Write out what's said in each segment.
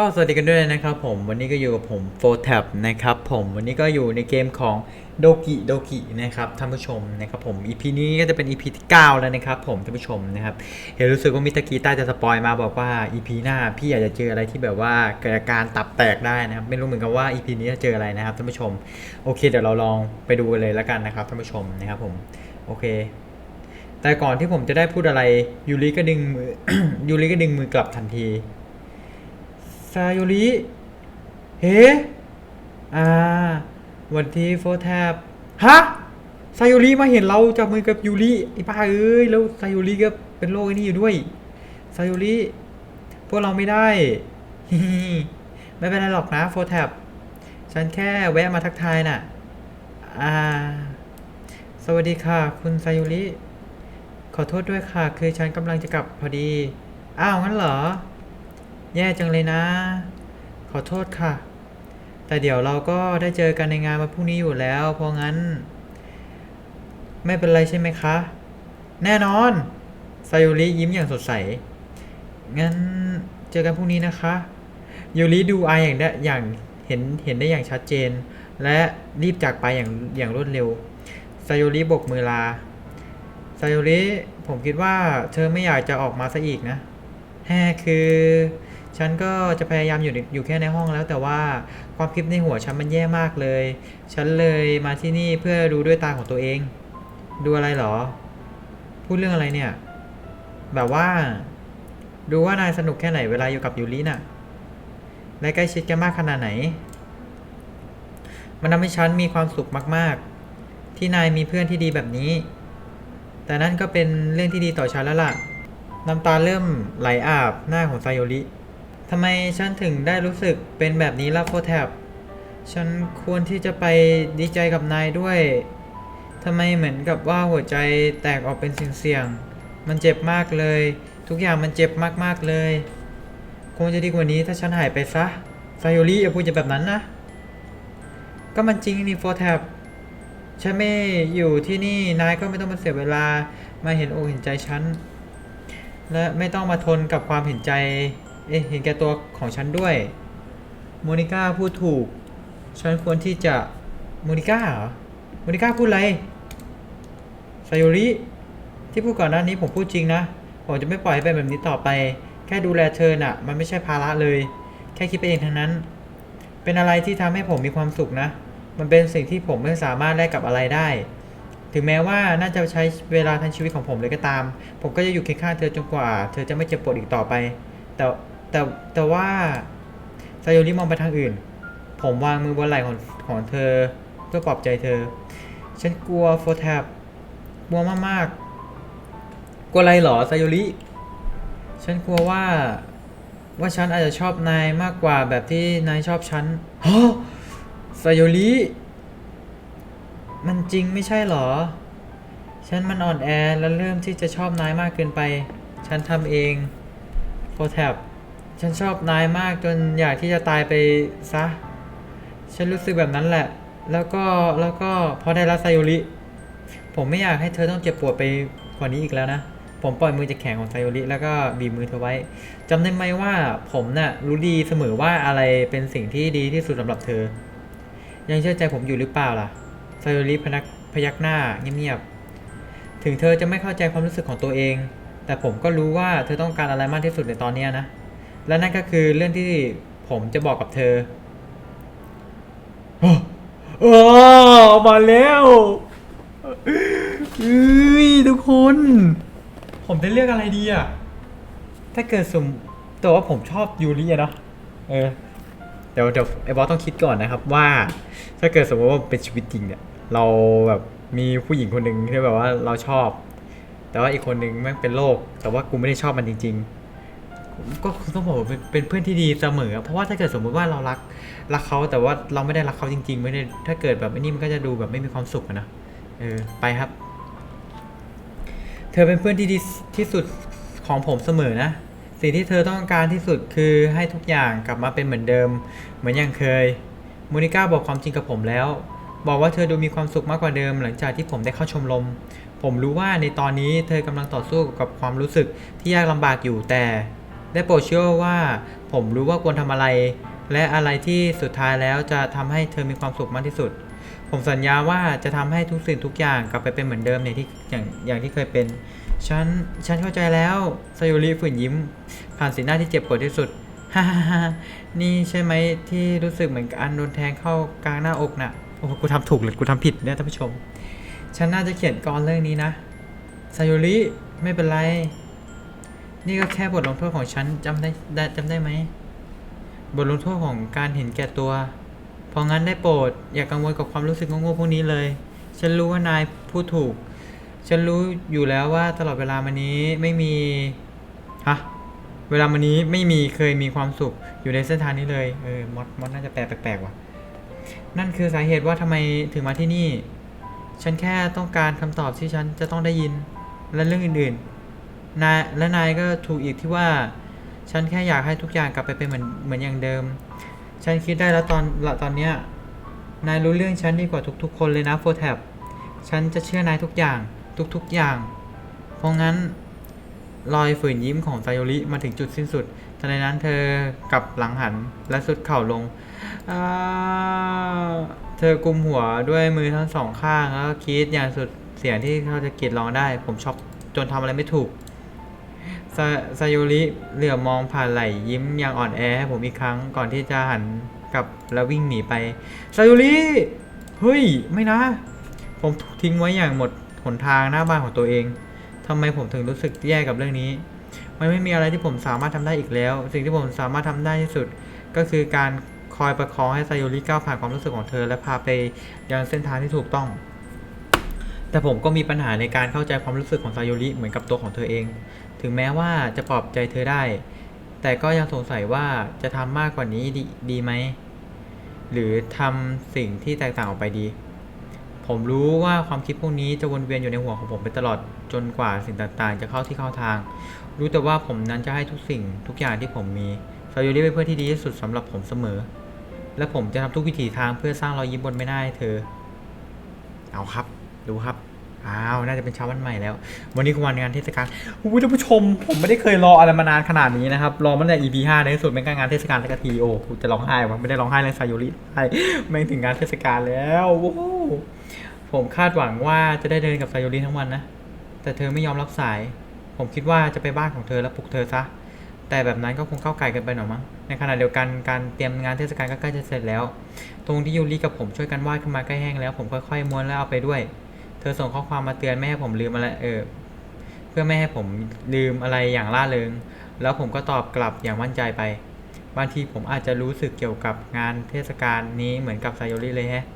ก็สวัสดีกันด้วยนะครับผมวันนี้ก็อยู่กับผม f o t a b นะครับผมวันนี้ก็อยู่ในเกมของโดกิโดกินะครับท่านผู้ชมนะครับผม EP นี้ก็จะเป็น EP ที่ 9 แล้วนะครับผมท่านผู้ชมนะครับเห็นรู้สึกว่ามิตากีต้าจะสปอยมาบอกว่า EP หน้าพี่อาจจะเจออะไรที่แบบว่าเกิดอาการตับแตกได้นะครับไม่รู้เหมือนกันว่า EP นี้จะเจออะไรนะครับท่านผู้ชมโอเคเดี๋ยวเราลองไปดูกันเลยแล้วกันนะครับท่านผู้ชมนะครับผมโอเคแต่ก่อนที่ผมจะได้พูดอะไรยูริก็ดึงมือยูริก็ดึงมือกลับทันที ซาโยริเฮ้อ่าวันที่โฟแทบฮะซาโยริมาเห็นเราจับมือกับยูริไอ้ป้าเอ้ยแล้วซาโยริก็เป็นโรคไอ้นี่อยู่ด้วยซาโยริพวกเราไม่ได้ไม่เป็นไรหรอกนะโฟแทบฉันแค่แวะมาทักทายน่ะ อ่า สวัสดีค่ะ คุณซาโยริ ขอโทษด้วยค่ะ คือฉันกำลังจะกลับพอดี อ้าวงั้นเหรอ แย่จังเลยนะ ขอโทษค่ะ แต่เดี๋ยวเราก็ได้เจอกันในงานวันพรุ่งนี้อยู่แล้ว เพราะงั้น ไม่เป็นไรใช่ไหมคะ แน่นอนไซยูริยิ้มอย่างสดใส งั้นเจอกันพรุ่งนี้นะคะ ยูริดูอายอย่างได้อย่างเห็นเห็นได้อย่างชัดเจน และรีบจากไปอย่างอย่างรวดเร็วไซยูริโบกมือลาไซยูริผมคิดว่าเธอไม่อยากจะออกมาซะอีกนะแฮ่คือ ฉันก็จะพยายามอยู่ในอยู่แค่ในห้องแล้ว แต่ว่าความคิดในหัวฉันมันแย่มากเลย ฉันเลยมาที่นี่เพื่อดูด้วยตาของตัวเอง ดูอะไรเหรอ พูดเรื่องอะไรเนี่ย แบบว่า ดูว่านายสนุกแค่ไหนเวลาอยู่กับยูริน่ะ และใกล้ชิดกันมากขนาดไหน มันทำให้ฉันมีความสุขมาก ๆ ที่นายมีเพื่อนที่ดีแบบนี้ แต่นั่นก็เป็นเรื่องที่ดีต่อฉันแล้วล่ะ น้ำตาเริ่มไหลอาบหน้าของไซโยริ ทำไมฉันถึงได้รู้สึกเป็นแบบนี้ล่ะโฟแทบฉันควรที่จะไปดีใจกับนายด้วยทำไมเหมือนกับว่าหัวใจแตกออกเป็นเสียงๆมันเจ็บมากเลย ทุกอย่างมันเจ็บมากๆเลย คงจะดีกว่านี้ถ้าฉันหายไปซะไซโยริอย่าพูดอย่างแบบนั้นนะ ก็มันจริงนี่โฟแทบฉันไม่อยู่ที่นี่นายก็ไม่ต้องมาเสียเวลามาเห็นอกเห็นใจฉัน และไม่ต้องมาทนกับความเห็นใจ เอ๊ะเห็นแก่ตัวของฉันด้วย โมนิก้าพูดถูก ฉันควรที่จะ โมนิก้าเหรอ โมนิก้าพูดอะไรไซโยริ ที่พูดก่อนหน้านี้ผมพูดจริงนะ ผมจะไม่ปล่อยให้เป็นแบบนี้ต่อไป แค่ดูแลเธอน่ะ มันไม่ใช่ภาระเลย แค่คิดไปเองทั้งนั้น เป็นอะไรที่ทำให้ผมมีความสุขนะ มันเป็นสิ่งที่ผมไม่สามารถแลกกับอะไรได้ ถึงแม้ว่าน่าจะใช้เวลาทั้งชีวิตของผมเลยก็ตาม ผมก็จะอยู่เคียงข้างเธอจนกว่า เธอจะไม่เจ็บปวดอีกต่อไป แต่ แต่แต่ว่าไซโยริมองไปทางอื่น ผมวางมือบนไหล่ของของเธอเพื่อปลอบใจเธอ ฉันกลัวโฟแทบกลัวมากๆ กลัวอะไรหรอไซโยริ ฉันกลัวว่า ว่าฉันอาจจะชอบนายมากกว่าแบบที่นายชอบฉันฮะไซโยริมันจริงไม่ใช่หรอ ฉันมันอ่อนแอและเริ่มที่จะชอบนายมากเกินไป ฉันทำเองโฟแทบ ฉันชอบนายมากจนอยากที่จะตายไปซะ ฉันรู้สึกแบบนั้นแหละ แล้วก็แล้วก็พอได้รับไซโยริ ผมไม่อยากให้เธอต้องเจ็บปวดไปกว่านี้อีกแล้วนะ ผมปล่อยมือจากแขนของไซโยริแล้วก็บีบมือเธอไว้จำได้ไหมว่าผมน่ะรู้ดีเสมอว่าอะไรเป็นสิ่งที่ดีที่สุดสำหรับเธอ ยังเชื่อใจผมอยู่หรือเปล่าล่ะ ไซโยริพนักพยักหน้าเงียบๆ ถึงเธอจะไม่เข้าใจความรู้สึกของตัวเอง แต่ผมก็รู้ว่าเธอต้องการอะไรมากที่สุดในตอนนี้นะ และนั่นก็คือเรื่องที่ผมจะบอกกับเธอโอ้โอ้มาแล้วเอ้ยทุกคน ผมจะเลือกอะไรดีอะถ้าเกิดสมแต่ว่าผมชอบยูริอะเนาะเออเดี๋ยวเดี๋ยวไอ้บอสต้องคิดก่อนนะครับว่า ถ้าเกิดสมมติว่าเป็นชีวิตจริงเนี่ย เราแบบมีผู้หญิงคนหนึ่งที่แบบว่าเราชอบ แต่ว่าอีกคนหนึ่งแม่งเป็นโรคแต่ว่ากูไม่ได้ชอบมันจริง ๆ ก็คือต้องบอกว่าเป็นเป็นเพื่อนที่ดีเสมอ เพราะว่าถ้าเกิดสมมุติว่าเรารักรักเขาแต่ว่าเราไม่ได้รักเขาจริง ๆ ไม่ได้ถ้าเกิดแบบไอ้นี่มันก็จะดูแบบไม่มีความสุขอะนะเออไปครับ เธอเป็นเพื่อนที่ดีที่สุดของผมเสมอนะสิ่งที่เธอต้องการที่สุดคือให้ทุกอย่างกลับมาเป็นเหมือนเดิม เหมือนอย่างเคยโมนิก้าบอกความจริงกับผมแล้ว บอกว่าเธอดูมีความสุขมากกว่าเดิม หลังจากที่ผมได้เข้าชมรมผมรู้ว่าในตอนนี้เธอกำลังต่อสู้กับความรู้สึกที่ยากลำบากอยู่แต่ ได้โปรดเชื่อว่าผมรู้ว่าควรทำอะไร และอะไรที่สุดท้ายแล้วจะทำให้เธอมีความสุขมากที่สุด ผมสัญญาว่าจะทำให้ทุกสิ่งทุกอย่างกลับไปเป็นเหมือนเดิมในที่อย่างอย่างที่เคยเป็น ฉันฉันเข้าใจแล้วซายุริฝืนยิ้ม ผ่านสีหน้าที่เจ็บปวดที่สุดฮ่าฮ่านี่ใช่ไหมที่รู้สึกเหมือนกับอันโดนแทงเข้ากลางหน้าอกน่ะโอ้กูทำถูกหรือกูทำผิดเนี่ยท่านผู้ชม ฉันน่าจะเขียนกรเรื่องนี้นะซายุริไม่เป็นไร นี่ก็แค่บทลงโทษของฉันจำได้ได้จำได้ไหม บทลงโทษของการเห็นแก่ตัว เพราะงั้นได้โปรด อย่ากังวลกับความรู้สึกโง่ๆพวกนี้เลย ฉันรู้ว่านายพูดถูก ฉันรู้อยู่แล้วว่าตลอดเวลามานี้ไม่มี ฮะ เวลามานี้ไม่มีเคยมีความสุขอยู่ในเส้นทางนี้เลย เออ มอดมอดน่าจะแปลแปลกๆว่ะ นั่นคือสาเหตุว่าทำไมถึงมาที่นี่ ฉันแค่ต้องการคำตอบที่ฉันจะต้องได้ยิน และเรื่องอื่นๆ นายและนายก็ถูกอีกที่ว่า ฉันแค่อยากให้ทุกอย่างกลับไปเป็นเหมือนเหมือนอย่างเดิม ฉันคิดได้แล้วตอนละตอนเนี้ยนายรู้เรื่องฉันดีกว่าทุกๆ คนเลยนะโฟแท็บฉันจะเชื่อนายทุกอย่างทุกๆอย่าง เพราะงั้นรอยฝืนยิ้มของไซโยริมาถึงจุดสิ้นสุดทันใดนั้นเธอกลับหลังหันและสุดเข่าลง เธอกุมหัวด้วยมือทั้งสองข้างแล้วก็กรีดอย่างสุดเสียงที่เขาจะกรีดร้องได้ ผมช็อกจนทำอะไรไม่ถูก ซาไซโยริเหลือบมองผ่านไหลยิ้มอย่างอ่อนแอให้ผมอีกครั้งก่อนที่จะหันกลับแล้ววิ่งหนีไปไซโยริเฮ้ย ไม่นะ ผมถูกทิ้งไว้อย่างหมดหนทางหน้าบ้านของตัวเองทำไมผมถึงรู้สึกแย่กับเรื่องนี้ มันไม่มีอะไรที่ผมสามารถทำได้อีกแล้ว สิ่งที่ผมสามารถทำได้ที่สุด ก็คือการคอยประคองให้ไซโยริก้าวผ่านความรู้สึกของเธอ และพาไปยังเส้นทางที่ถูกต้อง แต่ผมก็มีปัญหาในการเข้าใจความรู้สึกของไซโยริเหมือนกับตัวของเธอเอง ถึงแม้ว่าจะปลอบใจเธอได้ แต่ก็ยังสงสัยว่าจะทำมากกว่านี้ดีดีไหม หรือทำสิ่งที่แตกต่างออกไปดี ผมรู้ว่าความคิดพวกนี้จะวนเวียนอยู่ในหัวของผมไปตลอดจนกว่าสิ่งต่างๆ จะเข้าที่เข้าทาง รู้แต่ว่าผมนั้นจะให้ทุกสิ่งทุกอย่างที่ผมมีซาโยริเป็นเพื่อนที่ดีที่สุดสำหรับผมเสมอ และผมจะทำทุกวิถีทางเพื่อสร้างรอยยิ้มบนใบหน้าให้เธอ เอาครับ ดูครับ อ้าว น่าจะเป็นเช้าวันใหม่แล้ว วันนี้คือวันงานเทศกาลอุ้ยท่านผู้ชม ผมไม่ได้เคยรออะไรมานานขนาดนี้นะครับ รอมาตั้งแต่ EP 5ในที่สุดเป็นการงานเทศกาลแล้วก็ทีโอจะร้องไห้วะไม่ได้ร้องไห้เลยซาโยริไห้แม่งถึงงานเทศกาลแล้วโอ้ผมคาดหวังว่าจะได้เดินกับซาโยริทั้งวันนะ แต่เธอไม่ยอมรับสาย ผมคิดว่าจะไปบ้านของเธอแล้วปลุกเธอซะ แต่แบบนั้นก็คงเข้าไกลเกันไปหน่อยมั้ง ในขณะเดียวกันการเตรียมงานเทศกาลก็ใกล้จะเสร็จแล้ว ตรงที่ยูริกับผมช่วยกันวาดขึ้นมาใกล้แห้งแล้ว ผมค่อยๆม้วนแล้วเอาไปด้วย อส่งข้อความมาเตือนไม่ให้ผมลืมอะไรเออเพื่อไม่ให้ผมลืมอะไรอย่างล่าเริง แล้วผมก็ตอบกลับอย่างมั่นใจไป บางทีผมอาจจะรู้สึกเกี่ยวกับงานเทศกาลนี้เหมือนกับไซโยริเลยแฮะ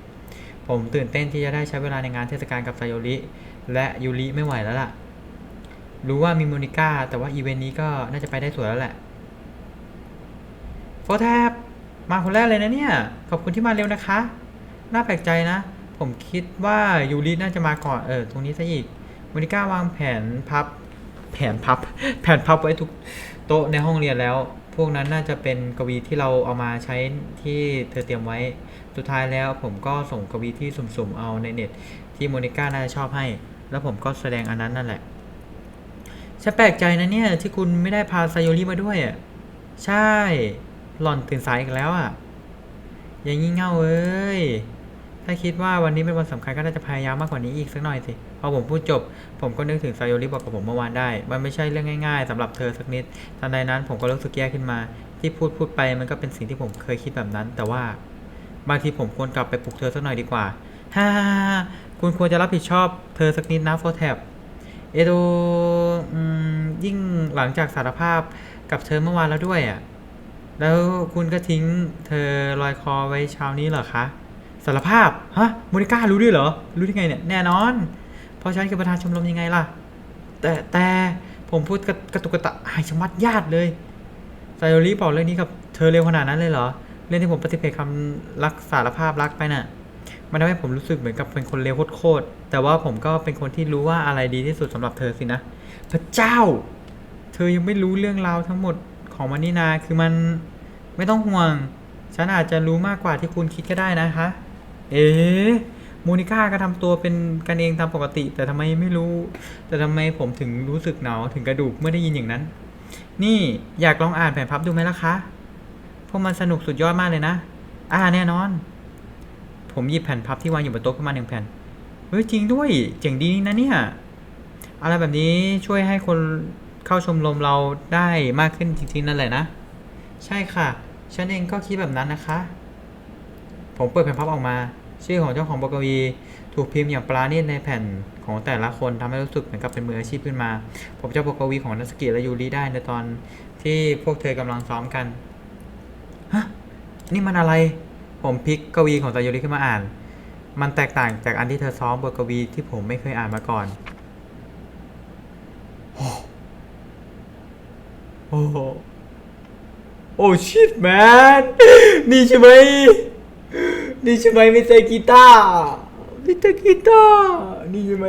ผมตื่นเต้นที่จะได้ใช้เวลาในงานเทศกาลกับไซโยริ และยูริไม่ไหวแล้วล่ะ รู้ว่ามีโมนิก้าแต่ว่าอีเวนต์นี้ก็น่าจะไปได้สวยแล้วแหละโฟแทบมาคนแรกเลยนะเนี่ย ขอบคุณที่มาเร็วนะคะ น่าแปลกใจนะ ผมคิดว่ายูริน่าจะมาก่อนเออตรงนี้ซะอีกโมนิก้าวางแผนพับ แผนพับ แผนพับไว้ทุกโต๊ะในห้องเรียนแล้ว พวกนั้นน่าจะเป็นกวีที่เราเอามาใช้ที่เธอเตรียมไว้ สุดท้ายแล้วผมก็ส่งกวีที่สุ่มๆเอาในเน็ต ที่โมนิก้าน่าจะชอบให้ แล้วผมก็แสดงอันนั้นนั่นแหละฉันแปลกใจนะเนี่ยที่คุณไม่ได้พาไซโยริมาด้วยอะใช่ หล่อนตื่นสายอีกแล้วอะอย่างงี้เง่าเอ้ย ถ้าคิดว่าวันนี้เป็นวันสำคัญก็น่าจะพยายามมากกว่านี้อีกสักหน่อยสิ พอผมพูดจบ ผมก็นึกถึงไซโยริบอกกับผมเมื่อวานได้ มันไม่ใช่เรื่องง่ายๆสำหรับเธอสักนิดทันใดนั้นผมก็รู้สึกแย่ขึ้นมา ที่พูดพูดไปมันก็เป็นสิ่งที่ผมเคยคิดแบบนั้น แต่ว่า บางทีผมควรกลับไปปลุกเธอสักหน่อยดีกว่าฮ่าคุณควรจะรับผิดชอบเธอสักนิดนะโฟแท็บเอโดยิ่งหลังจากสารภาพกับเธอเมื่อวานแล้วด้วยอะ แล้วคุณก็ทิ้งเธอลอยคอไว้เช้านี้เหรอคะ สารภาพ ฮะโมนิก้ารู้ด้วยเหรอ รู้ได้ไงเนี่ย แน่นอน เพราะฉันคือประธานชมรมยังไงล่ะ แต่แต่ผมพูดกระกระตุกกระตะหายชะมัดญาติเลยไซโอริบอกเรื่องนี้กับเธอเร็วขนาดนั้นเลยเหรอ เรื่องที่ผมปฏิเสธคำรักสารภาพรักไปน่ะ มันทำให้ผมรู้สึกเหมือนกับเป็นคนเลวโคตร แต่ว่าผมก็เป็นคนที่รู้ว่าอะไรดีที่สุดสำหรับเธอสินะ พระเจ้า เธอยังไม่รู้เรื่องราวทั้งหมดของมันนี่นา คือมันไม่ต้องห่วง ฉันอาจจะรู้มากกว่าที่คุณคิดก็ได้นะคะ เอ๊ะโมนิก้าก็ทำตัวเป็นกันเองตามปกติ แต่ทำไมไม่รู้ แต่ทำไมผมถึงรู้สึกหนาวถึงกระดูกเมื่อได้ยินอย่างนั้น นี่อยากลองอ่านแผ่นพับดูไหมล่ะคะพวกมันสนุกสุดยอดมากเลยนะอ่าแน่นอน ผมหยิบแผ่นพับที่วางอยู่บนโต๊ะขึ้นมาหนึ่งแผ่นเฮ้ยจริงด้วยเจ๋งดีนะเนี่ยอะไรแบบนี้ช่วยให้คนเข้าชมรมเราได้มากขึ้นจริงๆนั่นแหละนะ ใช่ค่ะ ฉันเองก็คิดแบบนั้นนะคะ ผมเปิดแผ่นพับออกมา ชื่อของเจ้าของบทกวี ถูกพิมพ์อย่างปราณีตในแผ่นของแต่ละคนทำให้รู้สึกเหมือนกับเป็นมืออาชีพขึ้นมา ผมจะบทกวีของนัสกิและยูริได้ในตอนที่พวกเธอกำลังซ้อมกันฮะนี่มันอะไร ผมพลิกกวีของซายูริขึ้นมาอ่าน มันแตกต่างจากอันที่เธอซ้อมบทกวีที่ผมไม่เคยอ่านมาก่อนโอ้โหโอ้ชิตแมนนี่ใช่ไหม นี่ใช่ไหมมิสเตอร์กีตาร์มิสเตอร์กีตาร์นี่ใช่ไหม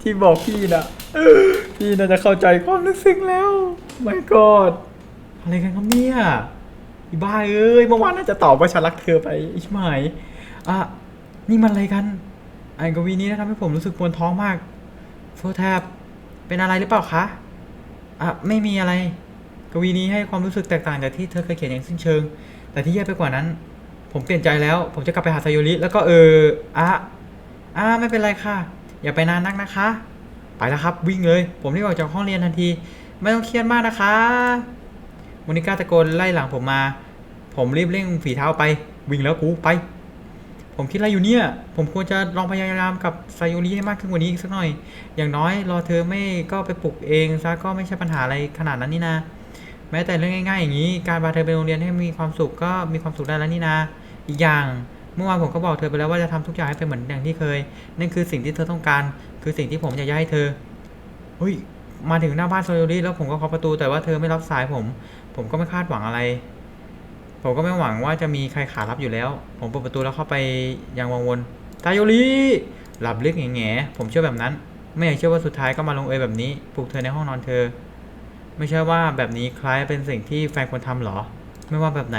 ที่บอกพี่นะพี่น่าจะเข้าใจความรู้สึกแล้ว ไม่กอดอะไรกันครับเนี่ยอีบ้าเอ้ยเมื่อวานน่าจะตอบว่าฉันรักเธอไปอิชหมายอะนี่มันอะไรกันไอ้กวีนี้นะทำให้ผมรู้สึกปวดท้องมากโฟแทบเป็นอะไรหรือเปล่าคะอะไม่มีอะไร กวีนี้ให้ความรู้สึกแตกต่างจากที่เธอเคยเขียนอย่างสิ้นเชิง แต่ที่แย่ไปกว่านั้น ผมเปลี่ยนใจแล้ว ผมจะกลับไปหาไซโยริแล้วก็เอออะอะไม่เป็นไรค่ะ อย่าไปนานนักนะคะ ไปแล้วครับวิ่งเลย ผมรีบออกจากห้องเรียนทันที ไม่ต้องเครียดมากนะคะมอนิก้าตะโกนไล่หลังผมมา ผมรีบเร่งฝีเท้าไป วิ่งแล้วกูไป ผมคิดอะไรอยู่เนี่ย ผมควรจะลองพยายามกับไซโยริให้มากขึ้นกว่านี้อีกสักหน่อย อย่างน้อยรอเธอไม่ก็ไปปลุกเองซะก็ไม่ใช่ปัญหาอะไรขนาดนั้นนี่นะ แม้แต่เรื่องง่ายๆอย่างนี้ การพาเธอไปโรงเรียนให้มีความสุขก็มีความสุขได้แล้วนี่นะ อีกอย่างเมื่อวานผมก็บอกเธอไปแล้วว่าจะทำทุกอย่างให้เป็นเหมือนอย่างที่เคย นั่นคือสิ่งที่เธอต้องการ คือสิ่งที่ผมอยากจะให้เธอเฮ้ย มาถึงหน้าบ้านโซโยริแล้วผมก็เคาะประตูแต่ว่าเธอไม่รับสายผม ผมก็ไม่คาดหวังอะไร ผมก็ไม่หวังว่าจะมีใครขารับอยู่แล้ว ผมเปิดประตูแล้วเข้าไปยังวังวนตาโยริหลับลึกแง่ๆผมเชื่อแบบนั้น ไม่อยากเชื่อว่าสุดท้ายก็มาลงเอยแบบนี้ปลุกเธอในห้องนอนเธอ ไม่ใช่ว่าแบบนี้คล้ายเป็นสิ่งที่แฟนควรทำหรอ ไม่ว่าแบบไหน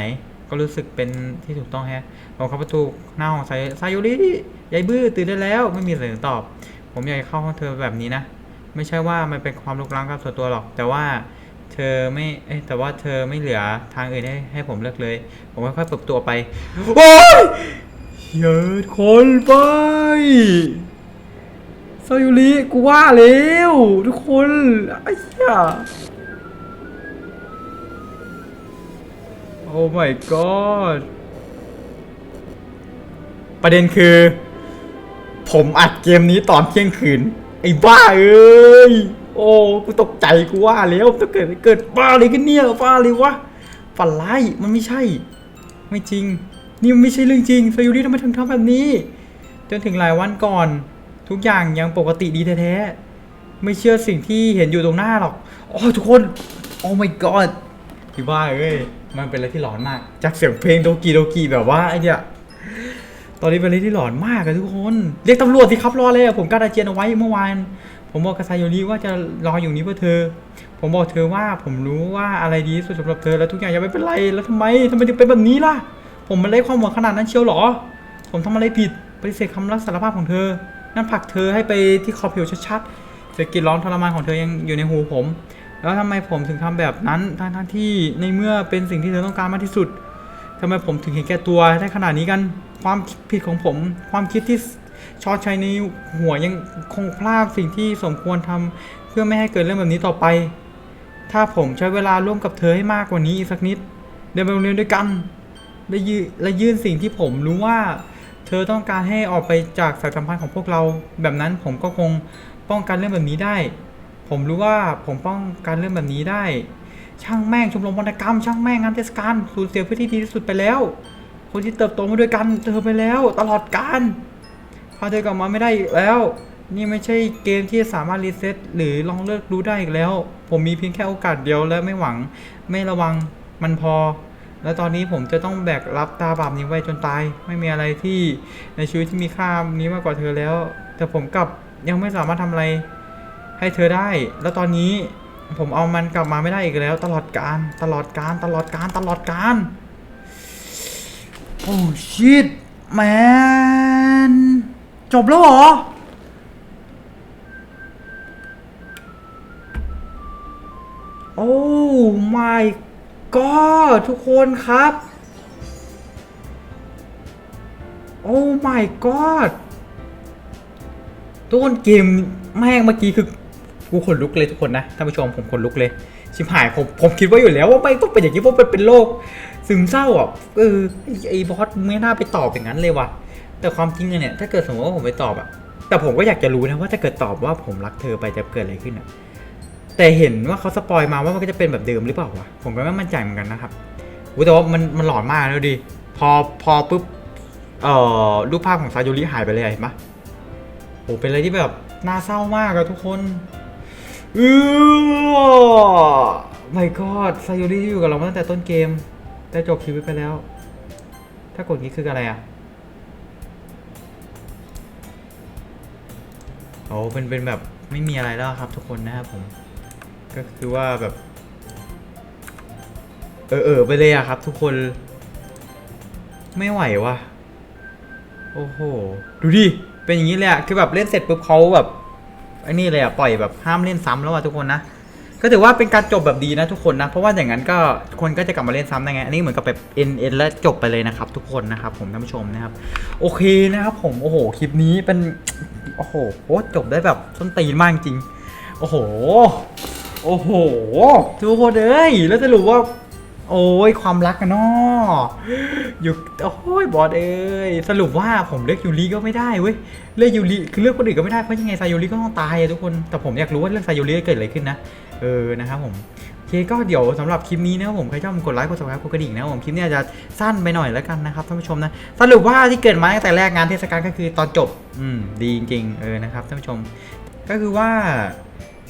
ก็รู้สึกเป็นที่ถูกต้องแฮะผมเข้าประตูหน้าห้องไซไซโยริยายบื้อตื่นได้แล้วไม่มีเสียงตอบ ผมอยากจะเข้าห้องเธอแบบนี้นะ ไม่ใช่ว่ามันเป็นความลุกล้ำกับส่วนตัวหรอก แต่ว่าเธอไม่เอ้แต่ว่าเธอไม่เหลือทางอื่นให้ให้ผมเลือกเลย ผมค่อยๆเปิดตัวไป โอ้ยเยิดคนไปซายุริกูว่าแล้วทุกคนไอ้เหี้ย โอ้ my god ประเด็นคือ ผมอัดเกมนี้ตอนเที่ยงคืน ไอ้บ้าเอ้ย โอ้ กูตกใจกูว่าแล้วถ้าเกิดเกิดบ้าอะไรกันเนี่ยบ้าเลยวะฝันร้ายมันไม่ใช่ ไม่จริง นี่มันไม่ใช่เรื่องจริงซายุริทำไมถึงทำแบบนี้ จนถึงหลายวันก่อน ทุกอย่างยังปกติดีแท้ๆไม่เชื่อสิ่งที่เห็นอยู่ตรงหน้าหรอกโอ้ทุกคน โอ้ my god พี่ว่าเอ้ย มันเป็นอะไรที่หลอนมาก จากเสียงเพลงโดกีโดกีแบบว่าไอเนี่ยตอนนี้เป็นอะไรที่หลอนมากอะทุกคน เรียกตำรวจสิครับรอเลยอะผมการอาเจียนเอาไว้เมื่อวาน ผมบอกกับไซโยริว่าจะรออยู่นี้เพื่อเธอ ผมบอกเธอว่าผมรู้ว่าอะไรดีสุดสำหรับเธอแล้วทุกอย่างยังไม่เป็นไรแล้วทำไมทำไมถึงเป็นแบบนี้ล่ะ ผมมันไร้ความหวังขนาดนั้นเชียวหรอ ผมทำอะไรผิดปฏิเสธคำรับสารภาพของเธอ นั่นผลักเธอให้ไปที่ขอบเหวชัดๆเสียงกรีดร้องทรมานของเธอยังอยู่ในหูผม แล้วทำไมผมถึงทำแบบนั้นทั้งๆที่ในเมื่อเป็นสิ่งที่เธอต้องการมากที่สุดทำไมผมถึงเห็นแก่ตัวได้ขนาดนี้กันความผิดของผม ความคิดที่ชอดใช้ในหัวยังคงพลาดสิ่งที่สมควรทำเพื่อไม่ให้เกิดเรื่องแบบนี้ต่อไป ถ้าผมใช้เวลาร่วมกับเธอให้มากกว่านี้อีกสักนิด เดินไปโรงเรียนด้วยกันและยืและยื่นสิ่งที่ผมรู้ว่า เธอต้องการให้ออกไปจากสายสัมพันธ์ของพวกเรา แบบนั้นผมก็คงป้องกันเรื่องแบบนี้ได้ ผมรู้ว่าผมป้องกันเรื่องแบบนี้ได้ ช่างแม่งชมรมวรรณกรรม ช่างแม่งงานเทศกาลสูญเสียพื่อนที่ดีที่สุดไปแล้ว คนที่เติบโตมาด้วยกันเธอไปแล้ว ตลอดกาลพาเธอกลับมาไม่ได้อีกแล้ว นี่ไม่ใช่เกมที่สามารถรีเซ็ตหรือลองเลิกรู้ได้อีกแล้ว ผมมีเพียงแค่โอกาสเดียวและไม่หวัง ไม่ระวังมันพอ และตอนนี้ผมจะต้องแบกรับตาบาปนี้ไว้จนตาย ไม่มีอะไรที่ในชีวิตที่มีค่านี้มากกว่าเธอแล้ว แต่ผมกลับยังไม่สามารถทำอะไร ให้เธอได้ แล้วตอนนี้ผมเอามันกลับมาไม่ได้อีกแล้ว ตลอดการตลอดการตลอดการตลอดการโอ้ชิตแมนจบแล้วเหรอโโอ้ my god ทุกคนครับ โอ้ my god ทุกคนเกมแม่งเมื่อกี้คือ กูขนลุกเลยทุกคนนะท่านผู้ชมผมขนลุกเลย ชิบหายผมผมคิดว่าอยู่แล้วว่าไม่ต้องเป็นอย่างนี้เพราะมันเป็นโรคซึมเศร้าอะเออไอ้ไอ้บอสไม่น่าไปตอบอย่างนั้นเลยว่ะแต่ความจริงอะเนี่ยถ้าเกิดสมมติว่าผมไปตอบอะแต่ผมก็อยากจะรู้นะว่าถ้าเกิดตอบว่าผมรักเธอไปจะเกิดอะไรขึ้นอะแต่เห็นว่าเขาสปอยมาว่ามันก็จะเป็นแบบเดิมหรือเปล่าวะผมก็ไม่มั่นใจเหมือนกันนะครับอุ๊ยแต่ว่ามันมันหลอนมากแล้วดิพอพอปุ๊บเอ่อรูปภาพของซาโยริหายไปเลยเห็นปะโอ้เป็นอะไรที่แบบน่าเศร้ามากอะทุกคน เออ my god ซาโยริที่อยู่กับเราตั้งแต่ต้นเกมได้จบชีวิตไปแล้ว ถ้ากดนี้คืออะไรอะโอ้เป็นเป็นแบบไม่มีอะไรแล้วครับทุกคนนะครับผม ก็คือว่าแบบ เออเออไปเลยอะครับทุกคน ไม่ไหววะโอ้โห ดูดิ เป็นอย่างนี้เลยอะคือแบบเล่นเสร็จปุ๊บเขาแบบ อ้นี่เลยอะปล่อยแบบห้ามเล่นซ้ำแล้วอะทุกคนนะก็ถือว่าเป็นการจบแบบดีนะทุกคนนะ เพราะว่าอย่างนั้นก็คนก็จะกลับมาเล่นซ้ำได้ไง อันนี้เหมือนกับแบบเอ็นเอ็นแล้วจบไปเลยนะครับ ทุกคนนะครับผมท่านผู้ชมนะครับ โอเคนะครับผมโอ้โหคลิปนี้เป็นโอ้โหโคตรจบได้แบบส้นตีนมากจริง โอ้โห โอ้โห ทุกคนเอ้ยแล้วสรุปว่า โอ้ยความรักกันเนาะอยู่โอ้ยบอสเอ้ยสรุปว่าผมเลือกยูริก็ไม่ได้เว้ยเลือกยูริคือเลือกคนอื่นก็ไม่ได้เพราะยังไงซายูริก็ต้องตายอะทุกคนแต่ผมอยากรู้ว่าเรื่องซายูริเกิดอะไรขึ้นนะเออนะครับผมโอเคก็เดี๋ยวสำหรับคลิปนี้นะครับผมใครชอบกดไลค์กด subscribe กดกระดิ่งนะครับผมคลิปนี้อาจจะสั้นไปหน่อยแล้วกันนะครับท่านผู้ชมนะสรุปว่าที่เกิดมาตั้งแต่แรกงานเทศกาลก็คือตอนจบอืมดีจริงๆเออนะครับท่านผู้ชม ก็คือว่า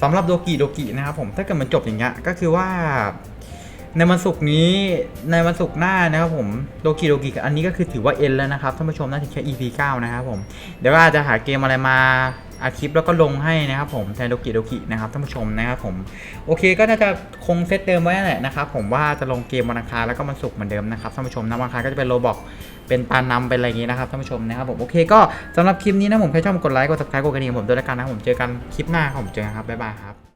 สำหรับโดกิโดกินะครับผมถ้าเกิดมันจบอย่างเงี้ยก็คือว่า ในวันศุกร์นี้ในวันศุกร์หน้านะครับผมโดกิโดกิอันนี้ก็คือถือว่าเอ็นแล้วนะครับท่านผู้ชมน่าจะแค่ EP 9 นะครับผมเดี๋ยวว่าจจะหาเกมอะไรมาอาคลิปแล้วก็ลงให้นะครับผมแทนโดกิโดกินะครับท่านผู้ชมนะครับผมโอเคก็น่าจะคงเซตเดิมไว้นั่นแหละนะครับผมว่าจะลงเกมวันอังคารแล้วก็วันศุกร์เหมือนเดิมนะครับท่านผู้ชมนะวันอังคารก็จะเป็นโรบอกเป็นปานนำเป็นอะไรอย่างงี้นะครับท่านผู้ชมนะครับผมโอเคก็สำหรับคลิปนี้นะผมใครชอบกดไลค์กด subscribe กดกระดิ่งผมด้วยแล้วกันนะครับผมเจอกันคลิปหน้าผมเจอครับบ๊ายบายครับ